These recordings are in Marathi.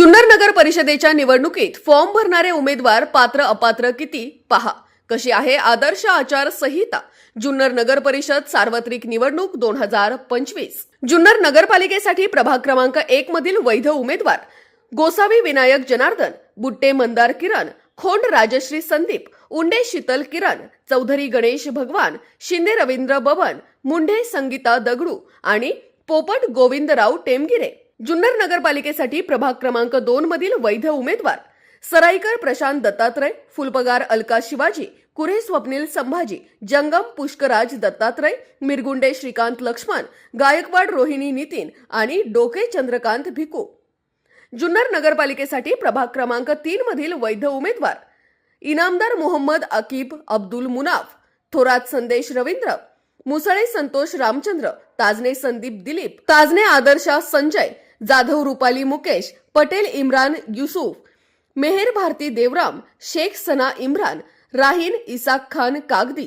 जुन्नर नगर परिषदेच्या निवडणुकीत फॉर्म भरणारे उमेदवार पात्र अपात्र किती? पहा. कशी आहे आदर्श आचार संहिता? जुन्नर नगर परिषद सार्वत्रिक निवडणूक दोन हजार पंचवीस. जुन्नर नगरपालिकेसाठी प्रभाग क्रमांक एक मधील वैध उमेदवार गोसावी विनायक जनार्दन बुट्टे मंदार किरण खोंड राजश्री संदीप उंडे शीतल किरण चौधरी गणेश भगवान शिंदे रवींद्र बबन मुंढे संगीता दगडू आणि पोपट गोविंदराव टेमगिरे. जुन्नर नगरपालिकेसाठी प्रभाग क्रमांक दोन मधील वैध उमेदवार सराईकर प्रशांत दत्तात्रय फुलपगार अलका शिवाजी कुरे स्वप्नील संभाजी जंगम पुष्कराज दत्तात्रय मिरगुंडे श्रीकांत लक्ष्मण गायकवाड रोहिणी नितीन आणि डोके चंद्रकांत भिकू. जुन्नर नगरपालिकेसाठी प्रभाग क्रमांक तीन मधील वैध उमेदवार इनामदार मोहम्मद अकीब अब्दुल मुनाफ थोरात संदेश रवींद्र मुसळे संतोष रामचंद्र ताजने संदीप दिलीप ताजने आदर्शा संजय जाधव रुपाली मुकेश पटेल इम्रान युसुफ मेहेर भारती देवराम शेख सना इम्रान राहीन इसाक खान कागदी.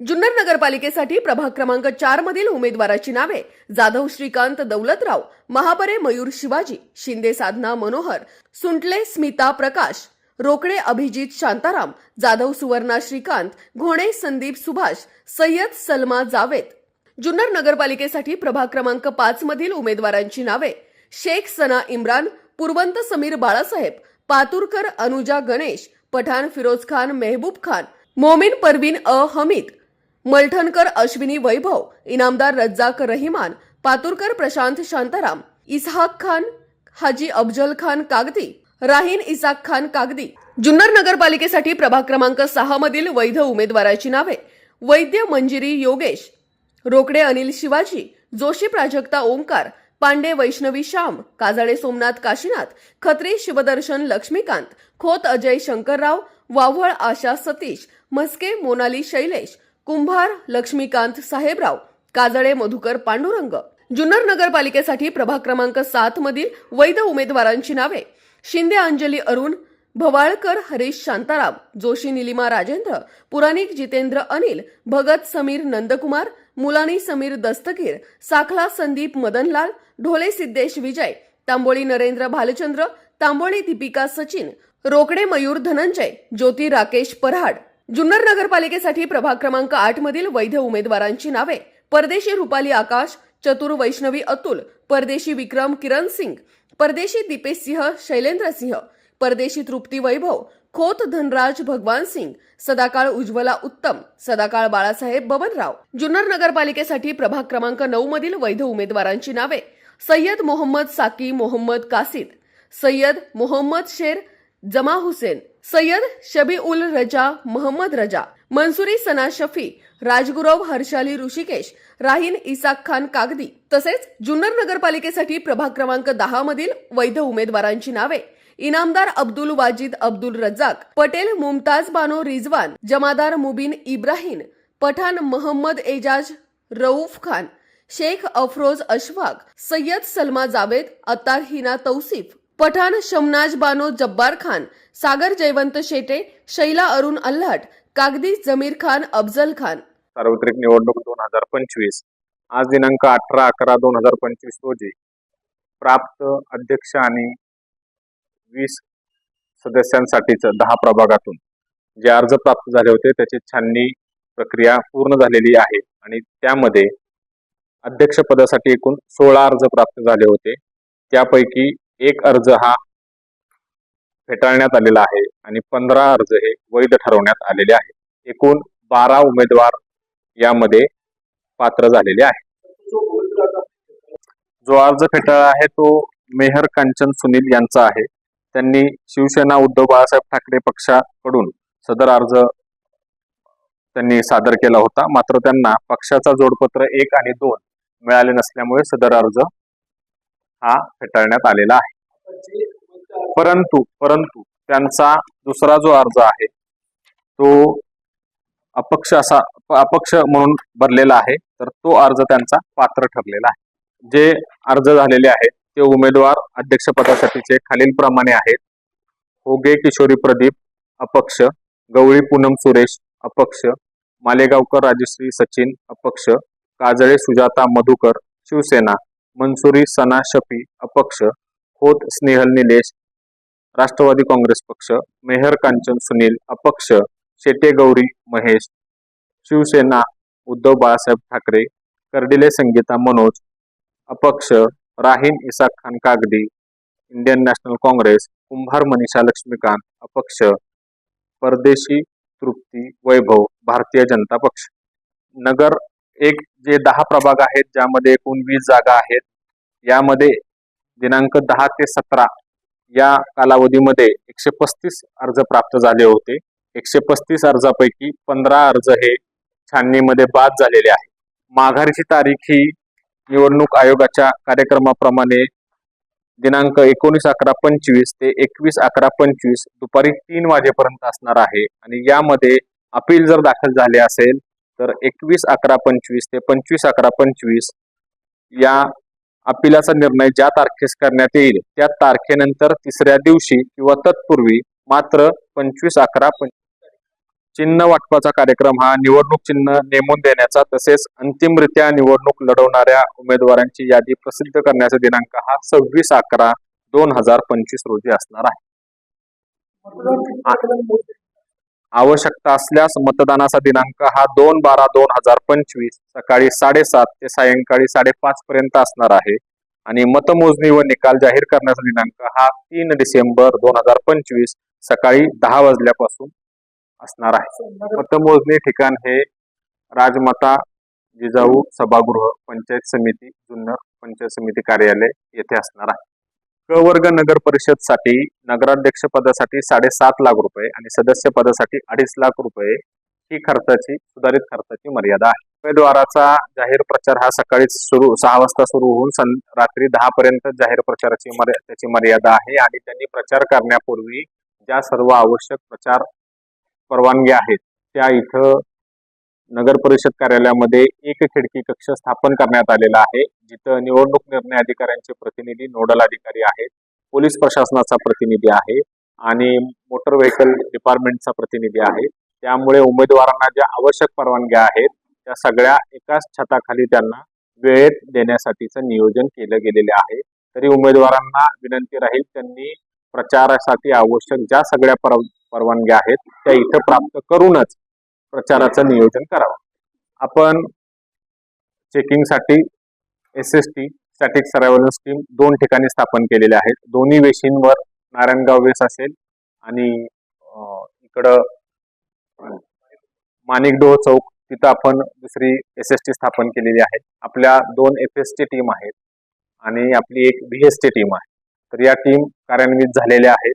जुन्नर नगरपालिकेसाठी प्रभाग क्रमांक चार मधील उमेदवाराची नावे जाधव श्रीकांत दौलतराव महापरे मयूर शिवाजी शिंदे साधना मनोहर सुंटले स्मिता प्रकाश रोकडे अभिजित शांताराम जाधव सुवर्णा श्रीकांत घोणे संदीप सुभाष सय्यद सलमा जावेद. जुन्नर नगरपालिकेसाठी प्रभाग क्रमांक पाच मधील उमेदवारांची नावे शेख सना इम्रान पुरवंत समीर बाळासाहेब पातुरकर अनुजा गणेश पठाण फिरोज खान मेहबूब खान मोमीन परवीन अ हमीद मलठणकर अश्विनी वैभव इनामदार रज्जाक रहिमान पातुरकर प्रशांत शांताराम इसहाक खान हाजी अफजल खान कागदी राहीन इसाक खान कागदी. जुन्नर नगरपालिकेसाठी प्रभाग क्रमांक सहा मधील वैध उमेदवाराची नावे वैद्य मंजिरी योगेश रोकडे अनिल शिवाजी जोशी प्राजक्ता ओंकार पांडे वैष्णवी श्याम काजळे सोमनाथ काशीनाथ खत्री शिवदर्शन लक्ष्मीकांत खोत अजय शंकरराव वाव्हळ आशा सतीश म्हस्के मोनाली शैलेश कुंभार लक्ष्मीकांत साहेबराव काजळे मधुकर पांडुरंग. जुन्नर नगरपालिकेसाठी प्रभाग क्रमांक सात मधील वैध उमेदवारांची नावे. शिंदे अंजली अरुण भवाळकर हरीश शांताराम जोशी निलिमा राजेंद्र पुराणिक जितेंद्र अनिल भगत समीर नंदकुमार मुलानी समीर दस्तगीर साखला संदीप मदनलाल ढोले सिद्धेश विजय तांबोळी नरेंद्र भालचंद्र तांबोळी दीपिका सचिन रोकडे मयूर धनंजय ज्योती राकेश पराड जुन्नर नगरपालिकेसाठी प्रभाग क्रमांक आठ मधील वैध उमेदवारांची नावे. परदेशी रुपाली आकाश चतुर वैष्णवी अतुल परदेशी विक्रम किरण सिंग परदेशी दीपेश सिंह शैलेंद्र सिंह परदेशी तृप्ती वैभव खोत धनराज भगवान सिंग सदाकाळ उज्ज्वला उत्तम सदाकाळ बाळासाहेब बबनराव. जुन्नर नगरपालिकेसाठी प्रभाग क्रमांक नऊ मधील वैध उमेदवारांची नावे. सय्यद मोहम्मद साकी मोहम्मद कासिद सय्यद मोहम्मद शेर जमा हुसेन सय्यद शबी उल रजा मोहम्मद रजा मनसुरी सना शफी राजगुरव हर्षाली ऋषिकेश राहीन इसाक खान कागदी. तसेच जुन्नर नगरपालिकेसाठी प्रभाग क्रमांक दहा मधील वैध उमेदवारांची नावे. इनामदार अब्दुल वाजिद अब्दुल रज्जाक पटेल मुमताज बानो रिजवान जमादार मुबीन इब्राहिम पठाण मोहम्मद एजाज रऊफ खान शेख अफरोज अशफाक सय्यद सलमा जावेद अत्तार हिना तौसिफ पठाण शमनाज बानो जब्बार खान सागर जयवंत शेटे शैला अरुण अल्हाट कागदी जमीर खान अफजल खान. सार्वत्रिक निवडणूक दोन हजार पंचवीस. आज दिनांक अठरा अकरा दोन हजार पंचवीस रोजी प्राप्त अध्यक्ष आणि वीस सदस्यांसाठीच दहा प्रभागातून जे अर्ज प्राप्त झाले होते त्याची छाननी प्रक्रिया पूर्ण झालेली आहे. आणि त्यामध्ये अध्यक्षपदासाठी एकूण सोळा अर्ज प्राप्त झाले होते. त्यापैकी एक अर्ज हा फेटाळण्यात आलेला आहे आणि पंधरा अर्ज हे वैध ठरवण्यात आलेले आहे एकूण बारा उमेदवार यामध्ये पात्र झालेले आहे जो अर्ज फेटाळला आहे तो मेहर कांचन सुनील यांचा आहे. त्यांनी शिवसेना उद्धव बाळासाहेब ठाकरे पक्षाकडून सदर अर्ज त्यांनी सादर केला होता. मात्र त्यांना पक्षाचा जोडपत्र एक आणि दोन मिळाले नसल्यामुळे सदर अर्ज हा फेटाळण्यात आलेला आहे. परंतु परंतु त्यांचा दुसरा जो अर्ज आहे तो अपक्ष असा अपक्ष म्हणून भरलेला आहे. तर तो अर्ज त्यांचा पात्र ठरलेला आहे. जे अर्ज झालेले आहेत ते उमेदवार अध्यक्षपदासाठीचे खालील प्रमाणे आहेत. होगे किशोरी प्रदीप अपक्ष. गवळी पूनम सुरेश अपक्ष. मालेगावकर राजश्री सचिन अपक्ष. काजळे सुजाता मधुकर शिवसेना. मनसुरी सना शफी अपक्ष. खोत स्नेहल निलेश राष्ट्रवादी काँग्रेस पक्ष. मेहर कांचन सुनील अपक्ष. शेटे गौरी महेश. शिवसेना उद्धव बाळासाहेब ठाकरे. कर्डिले संगीता मनोज अपक्ष. Rahin Isa Khan Kagdi Indian National Congress Kumbhar Manisha Laxmikant अपक्ष परदेशी तृप्ती वैभव भारतीय जनता पक्ष. नगर एक जे दहा प्रभाग आहेत ज्यामध्ये एकूण वीस जागा आहेत यामध्ये दिनांक दहा ते सतरा या कालावधीमध्ये एकशे पस्तीस अर्ज प्राप्त झाले होते. एकशे पस्तीस अर्जापैकी पंधरा अर्ज हे छाननीमध्ये बाद झालेले आहे माघारीची तारीख ही निवडणूक आयोगाच्या कार्यक्रमाप्रमाणे दिनांक एकोणीस अकरा पंचवीस ते एकवीस अकरा पंचवीस दुपारी तीन वाजेपर्यंत असणार आहे. आणि यामध्ये अपील जर दाखल झाले असेल तर एकवीस अकरा पंचवीस ते पंचवीस अकरा पंचवीस या अपिलाचा निर्णय ज्या तारखेस करण्यात येईल त्या तारखेनंतर तिसऱ्या दिवशी किंवा तत्पूर्वी मात्र पंचवीस अकरा चिन्ह वाटपाचा कार्यक्रम हा निवडणूक चिन्ह नेमून देण्याचा तसेच अंतिमरित्या निवडणूक लढवणाऱ्या उमेदवारांची यादी प्रसिद्ध करण्याचा दिनांक हा सव्वीस अकरा दोन हजार पंचवीस रोजी असणार आहे. आवश्यकता असल्यास मतदानाचा दिनांक हा दोन बारा दोन हजार पंचवीस सकाळी साडेसात ते सायंकाळी साडेपाच पर्यंत असणार आहे. आणि मतमोजणी व निकाल जाहीर करण्याचा दिनांक हा तीन डिसेंबर दोन हजार पंचवीस सकाळी दहा वाजल्यापासून असणार आहे. मतमोजणी ठिकाण हे राजमाता जिजाऊ सभागृह पंचायत समिती जुन्नर पंचायत समिती कार्यालय येथे असणार आहे. क वर्ग नगर परिषदसाठी नगराध्यक्ष पदासाठी साडेसात लाख रुपये आणि सदस्य पदासाठी अडीच लाख रुपये ही खर्चाची सुधारित खर्चाची मर्यादा आहे. उमेदवाराचा जाहीर प्रचार हा सकाळी सुरू सहा वाजता सुरू होऊन सं रात्री दहा पर्यंत जाहीर प्रचाराची मर्या त्याची मर्यादा आहे आणि त्यांनी प्रचार करण्यापूर्वी ज्या सर्व आवश्यक प्रचार परवानगी आहेत. त्या इथं नगर परिषद कार्यालयामध्ये एक खिडकी कक्ष स्थापन करण्यात आलेला आहे. जिथं निवडणूक निर्णय अधिकाऱ्यांचे प्रतिनिधी नोडल अधिकारी आहेत. पोलीस प्रशासनाचा प्रतिनिधी आहे आणि मोटर व्हेकल डिपार्टमेंटचा प्रतिनिधी आहे. त्यामुळे उमेदवारांना ज्या आवश्यक परवानग्या आहेत त्या सगळ्या एकाच छताखाली त्यांना वेळेत देण्यासाठीचं नियोजन केलं गेलेले आहे. तरी उमेदवारांना विनंती राहील त्यांनी प्रचारासाठी आवश्यक ज्या सगळ्या पर परवानग्या आहेत त्या इथं प्राप्त करूनच प्रचाराचं नियोजन करावं. आपण चेकिंगसाठी S S T static surveillance team दोन ठिकाणी स्थापन केलेले आहेत. दोन्ही वेशींवर नारायणगाव वेस असेल आणि इकडं माणिकडोह चौक तिथं आपण दुसरी एस एस टी स्थापन केलेली आहे. आपल्या दोन एफ एस टी टीम आहेत आणि आपली एक बी एस टी टीम आहे. तर या टीम कार्यान्वित झालेल्या आहेत.